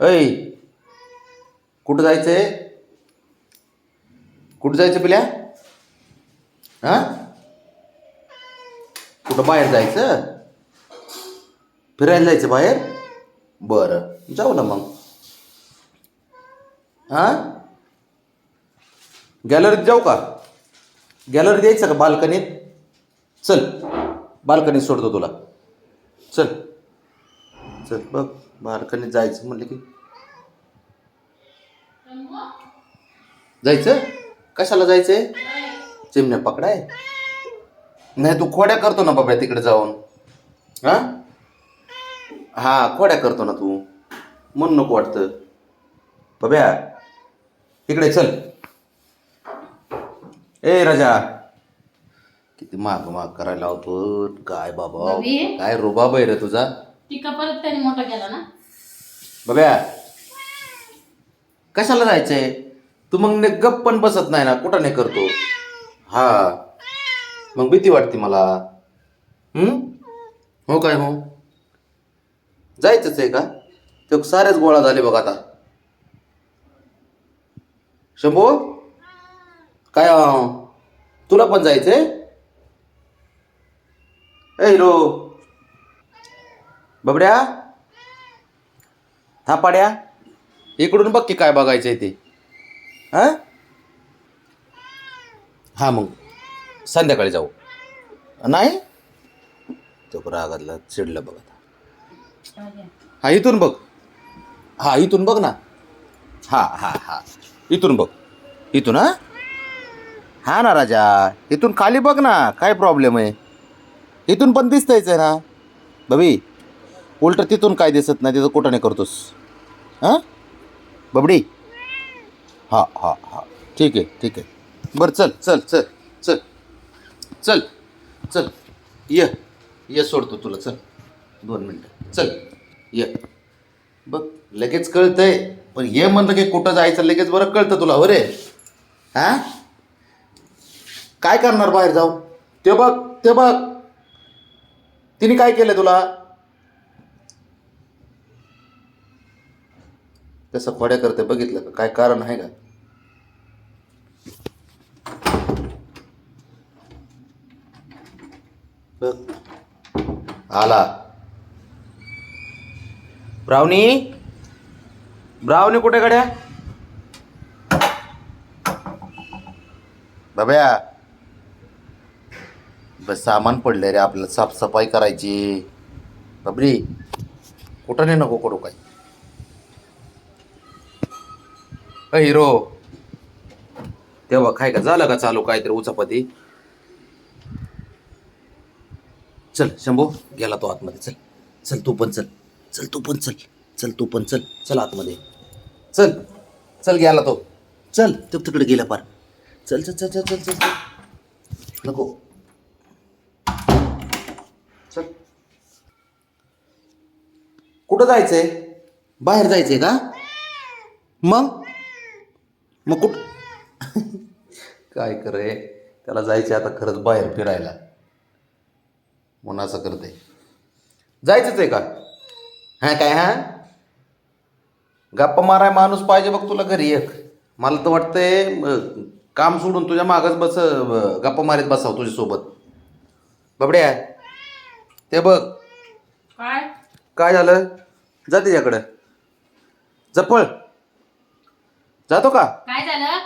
ऐ कुठं जायचंय? कुठं जायचं पिल्या? हा? कुठं बाहेर जायचं? फिरायला जायचं बाहेर? बरं जाऊ ना मग. हा? गॅलरीत जाऊ का? गॅलरीत यायचं का बाल्कनीत? चल बाल्कनीत सोडतो तुला. चल. चल बघ बाल्कनीत जायचं म्हणलं की. जायचं? कशाला जायचंय? चिमण्या पकडाय. नाही तू खोड्या करतो ना बाबा तिकडे जाऊन. हा? हा खोड्या करतो ना तू. म्हणून नको वाटतं. बाब्या इकडे चल. ए राजा. किती माग माग करायला लावतो काय बाबा? बाबी. काय रुबाब आहे रे तुझा? टिका परत त्याने मोठा केला ना? बाब्या कशाला जायचंय? तू मग ने गप्प पण बसत नाही ना कुठं नाही करतो? हा. मग भीती वाटते मला. हम्म हो काय हो? जायचंच आहे का? ते सारेच गोळा झाले बघ आता. शंभू? काय हो? तुला पण जायचंय? ए हिरो. बबड्या? थापाड्या? इकडून बघ की काय बघायचं आहे ते. हा? मग. संध्याकाळी जाऊ. नाही? तो रागातला चिडलं बघ आता. हा इथून बघ. हा इथून बघ ना. हा हा हा. इथून बघ. इथून हा? हा ना राजा. इथून खाली बघ ना. काय प्रॉब्लेम आहे? इथून पण दिसतायचं आहे ना. बबी उलट तिथून काय दिसत नाही तिथं कुठं नाही करतोस? हां? बबडी? हा हा हा. ठीक आहे ठीक आहे. बरं चल चल चल चल. चल चल. ये ये सोडतो तुला चल. दोन मिनटं. चल ये. बघ लगेच कळतंय. पण ये म्हणलं की कुठं जायचं लगेच बरं कळतं तुला हो रे. हां? काय करणार बाहेर जाऊ ते बघ ते बघ. तिने काय केलं तुला? तसं खोड्या करते बघितलं का? काय कारण आहे का? बघ. आला. ब्राउनी ब्राउनी कुठे गड्या? बाब्या. बस सामान पडले रे आपल्याला साफसफाई करायची. बाबरी कुठं नाही नको करू काय? हिरो तेव्हा काय का झालं का चालू काहीतरी उचापती? चल शंभू गेला तो आतमध्ये. चल चल तू पण चल. चल तू पण चल. चल तू पण चल. चल आतमध्ये. चल चल गेला तो. चल तो तिकडे गेला पार. चल चल चल चल चल चल चल. नको. चल. कुठं जायचंय? बाहेर जायचंय का? मग? मग कुठ? काय करे? त्याला जायचे आता खरंच बाहेर फिरायला. म्हणून असं करते जायचंच आहे का? हा काय हा? गप्पा माराय माणूस पाहिजे बघ तुला घरी एक. मला तर वाटतंय काम सोडून तुझ्या मागच बस गप्पा मारीत बसाव तुझ्यासोबत. बबड्या ते बघ. काय? काय झालं? जा त्याच्याकडं जपळ जातो का? काय झालं?